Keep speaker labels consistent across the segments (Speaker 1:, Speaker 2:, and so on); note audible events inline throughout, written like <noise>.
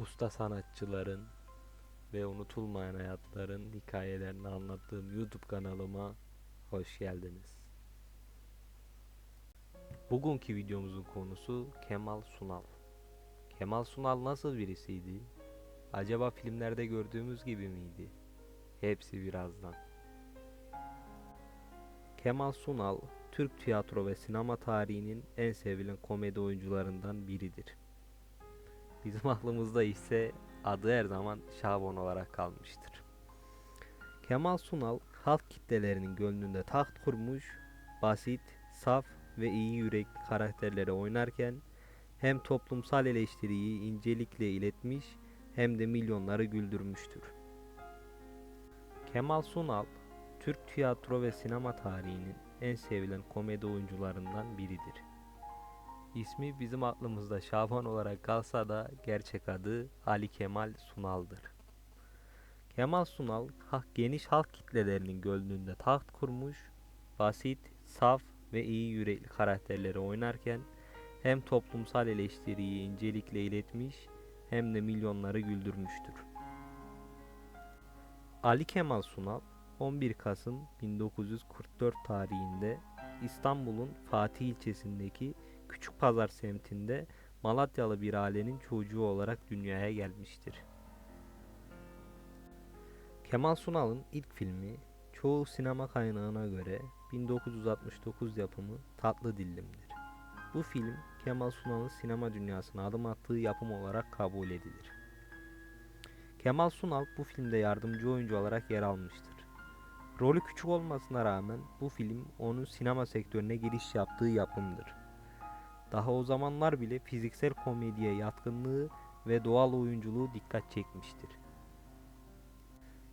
Speaker 1: usta sanatçıların ve unutulmayan hayatların hikayelerini anlattığım YouTube kanalıma hoş geldiniz. Bugünkü videomuzun konusu Kemal Sunal. Kemal Sunal nasıl birisiydi? Acaba filmlerde gördüğümüz gibi miydi? Hepsi birazdan. Kemal Sunal, Türk tiyatro ve sinema tarihinin en sevilen komedi oyuncularından biridir. Bizim <laughs> aklımızda ise adı her zaman Şaban olarak kalmıştır. Kemal Sunal halk kitlelerinin gönlünde taht kurmuş, basit, saf ve iyi yürekli karakterleri oynarken hem toplumsal eleştiriyi incelikle iletmiş hem de milyonları güldürmüştür. Kemal Sunal, Türk tiyatro ve sinema tarihinin en sevilen komedi oyuncularından biridir. İsmi bizim aklımızda Şaban olarak kalsa da gerçek adı Ali Kemal Sunal'dır. Kemal Sunal geniş halk kitlelerinin gönlünde taht kurmuş, basit, saf ve iyi yürekli karakterleri oynarken hem toplumsal eleştiriyi incelikle iletmiş hem de milyonları güldürmüştür. Ali Kemal Sunal 11 Kasım 1944 tarihinde İstanbul'un Fatih ilçesindeki Küçük Pazar semtinde Malatyalı bir ailenin çocuğu olarak dünyaya gelmiştir. Kemal Sunal'ın ilk filmi çoğu sinema kaynağına göre 1969 yapımı Tatlı Dillim'dir. Bu film Kemal Sunal'ın sinema dünyasına adım attığı yapım olarak kabul edilir. Kemal Sunal bu filmde yardımcı oyuncu olarak yer almıştır. Rolü küçük olmasına rağmen bu film onun sinema sektörüne giriş yaptığı yapımdır. Daha o zamanlar bile fiziksel komediye yatkınlığı ve doğal oyunculuğu dikkat çekmiştir.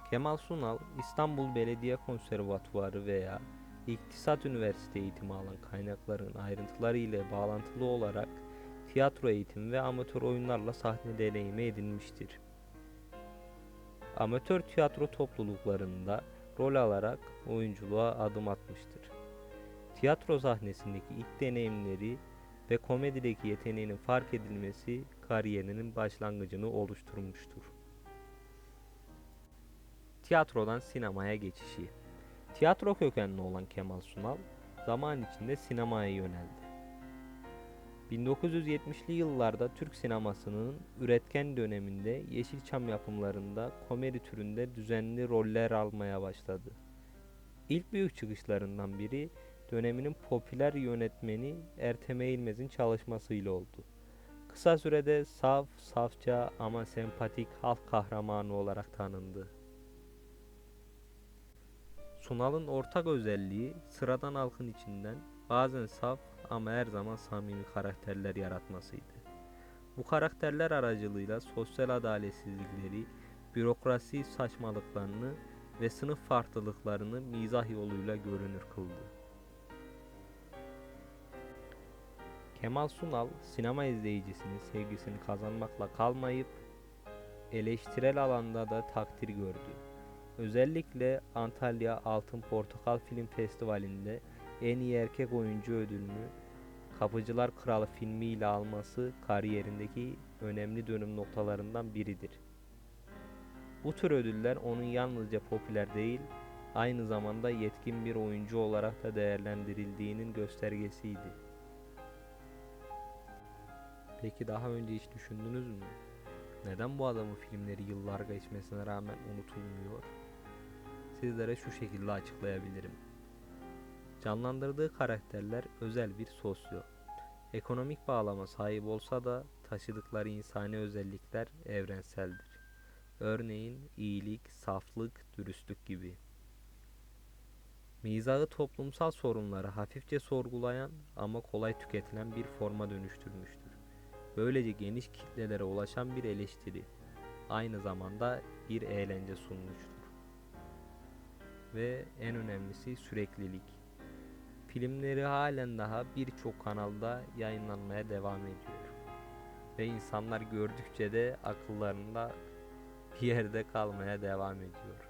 Speaker 1: Kemal Sunal, İstanbul Belediye Konservatuvarı veya İktisat Üniversite eğitimi alan kaynakların ayrıntıları ile bağlantılı olarak tiyatro eğitimi ve amatör oyunlarla sahne deneyimi edinmiştir. Amatör tiyatro topluluklarında rol alarak oyunculuğa adım atmıştır. Tiyatro sahnesindeki ilk deneyimleri ve komedideki yeteneğinin fark edilmesi kariyerinin başlangıcını oluşturmuştur. Tiyatrodan sinemaya geçişi Tiyatro kökenli olan Kemal Sunal, zaman içinde sinemaya yöneldi. 1970'li yıllarda Türk sinemasının üretken döneminde Yeşilçam yapımlarında komedi türünde düzenli roller almaya başladı. İlk büyük çıkışlarından biri döneminin popüler yönetmeni Ertem Eğilmez'in çalışmasıyla oldu. Kısa sürede saf, safça ama sempatik halk kahramanı olarak tanındı. Sunal'ın ortak özelliği sıradan halkın içinden bazen saf ama her zaman samimi karakterler yaratmasıydı. Bu karakterler aracılığıyla sosyal adaletsizlikleri, bürokrasi saçmalıklarını ve sınıf farklılıklarını mizah yoluyla görünür kıldı. Kemal Sunal sinema izleyicisinin sevgisini kazanmakla kalmayıp eleştirel alanda da takdir gördü. Özellikle Antalya Altın Portakal Film Festivali'nde en iyi erkek oyuncu ödülünü Kapıcılar Kralı filmiyle alması kariyerindeki önemli dönüm noktalarından biridir. Bu tür ödüller onun yalnızca popüler değil, aynı zamanda yetkin bir oyuncu olarak da değerlendirildiğinin göstergesiydi. Peki daha önce hiç düşündünüz mü? Neden bu adamın filmleri yıllar geçmesine rağmen unutulmuyor? Sizlere şu şekilde açıklayabilirim. Canlandırdığı karakterler özel bir sosyo. Ekonomik bağlama sahip olsa da taşıdıkları insani özellikler evrenseldir. Örneğin iyilik, saflık, dürüstlük gibi. Mizahı toplumsal sorunları hafifçe sorgulayan ama kolay tüketilen bir forma dönüştürmüştür. Böylece geniş kitlelere ulaşan bir eleştiri, aynı zamanda bir eğlence sunmuştur. Ve en önemlisi süreklilik. Filmleri halen daha birçok kanalda yayınlanmaya devam ediyor. Ve insanlar gördükçe de akıllarında bir yerde kalmaya devam ediyor.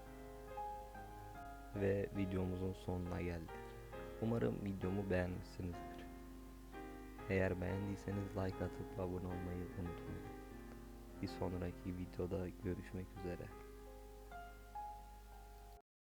Speaker 1: Ve videomuzun sonuna geldik. Umarım videomu beğenmişsinizdir. Eğer beğendiyseniz like atıp abone olmayı unutmayın. Bir sonraki videoda görüşmek üzere.